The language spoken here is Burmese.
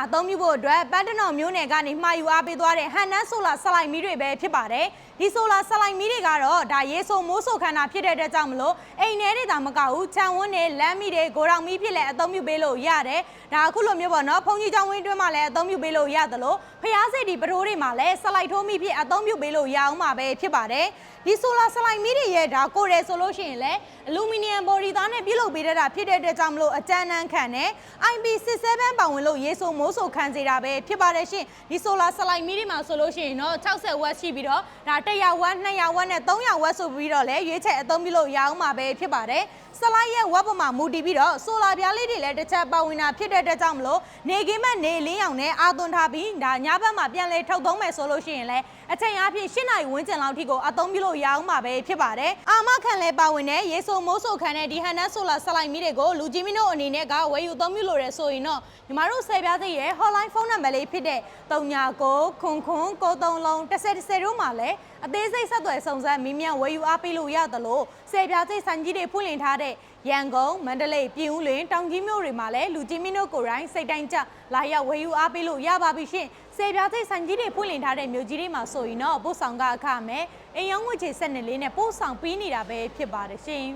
မှာအသုံးပြုဖို့အတွက်ပန်းတနော်မျိုးနယ်ကနေမှာယူအားပေးသွားတဲ့ဟန်နန်းဆိုလာဆလိုက်မီတွေပဲဖြစ်ပါတယ်ဒီဆိုလာဆလိုက်မီတွေကတော့ဒါရေဆိုမိုးဆိုခန္ဓာဖြစ်တဲ့အတွက်ကြောင့်မလို့အိမ်ထဲတွေသာမကဘူးခြံဝန်းတွေလမ်းမီတွေဂိုရောင်မီဖြစ်လည်းအသုံးပြုပေးလို့ရတယ်ဒါအခုလိုမျိုးပေါ့နော်ဖုန်ကြီးကျောင်းဝင်းတွင်းမှာလည်းအသုံးပြုပေးလို့ရတယ်လို့ဖျားစိတ်ဒီပထိုးတွေမှာလည်းဆလိုက်ထိုးမီဖြစ်အသုံးပြုပေးလို့ရအောင်မှာပဲဖြစ်ပါတယ် ဒီဆိုလာဆလိုက်မီတွေရဲ့ဒါကိုရဲဆိုလို့ရှိရင်လည်းအလူမီနီယံဘော်ဒီသားနဲ့ပြုလုပ်ပေးတတ်တာဖြစ်တဲ့အတွက်ကြောင့်မလို့အကြမ်းနန်းခံတဲ့ IP67 ပါဝင်လို့ရေဆိုမိုးဆိုခံစေတာပဲဖြစ်ပါတယ်ရှင်ဒီဆိုလာဆလိုက်မီတွေမှာဆိုလို့ရှိရင်တော့60ဝက်ရှိပြီးတော့ဒါ100ဝက်200ဝက်နဲ့300ဝက်ဆိုပြီးတော့လည်းရွေးချယ်အသုံးပြုလို့ရအောင်မှာပဲဖြစ်ပါတယ်ဆလိုက်ရဲ့ဝက်ပေါ်မှာမူတည်ပြီးတော့ဆိုလာပြားလေးတွေလည်းတစ်ချက်ပါဝင်တာဖြစ်တဲ့အတွက်ကြောင့်မလို့နေကင်းမဲ့နေလင်းအောင်နဲ့အာသွန်ထားပြီးဒါညဘက်မှာပြန်လဲထုတ်သုံးမယ်ဆိုလို့ရှိရင်လည်း အချိန်အားဖြင့်၈နာရီဝန်းကျင်လောက်ထိကိုအသုံးပြုလို့ရအောင်မှာပဲဖြစ်ပါတယ်အာမခံလဲပါဝင်တဲ့ရေဆိုမိုးဆိုခံတဲ့ဒီဟန်နက်ဆိုလာဆလိုက်မီတွေကိုလူကြီးမင်းတို့အနေနဲ့ကဝယ်ယူသုံးပြုလို့ရဆိုရင်တော့ညီမတို့ဆယ်ပြားသိရဲ့ hotline ဖုန်းနံပါတ်လေးဖြစ်တဲ့39ခွန်ခွန်93လုံး10 10တို့မှာလည်းအသေးစိတ်ဆက်သွယ်စုံစမ်းမီးမြန်းဝယ်ယူအားပေးလို့ရတယ်လို့ဆယ်ပြားသိဆိုင်ကြီးတွေဖွင့်လှစ်ထားတဲ့ရန်ကုန်မန္တလေးပြည်ဦးလွင်တောင်ကြီးမြို့တွေမှာလည်းလူကြီးမင်းတို့ကိုယ်တိုင်စိတ်တိုင်းကြလာရောက်ဝယ်ယူအားပေးလို့ရပါပြီရှင် ဆယ်ပြားသိဆိုင်ကြီးတွေဖွင့်လှစ်ထားတဲ့မြို့ကြီးတွေမှာဆိုရင်တော့ပို့ဆောင်ကအခမဲ့အိမ်ရောင်းငွေချေဆက်နေလေးနဲ့ပို့ဆောင်ပေးနေတာပဲဖြစ်ပါတယ်ရှင်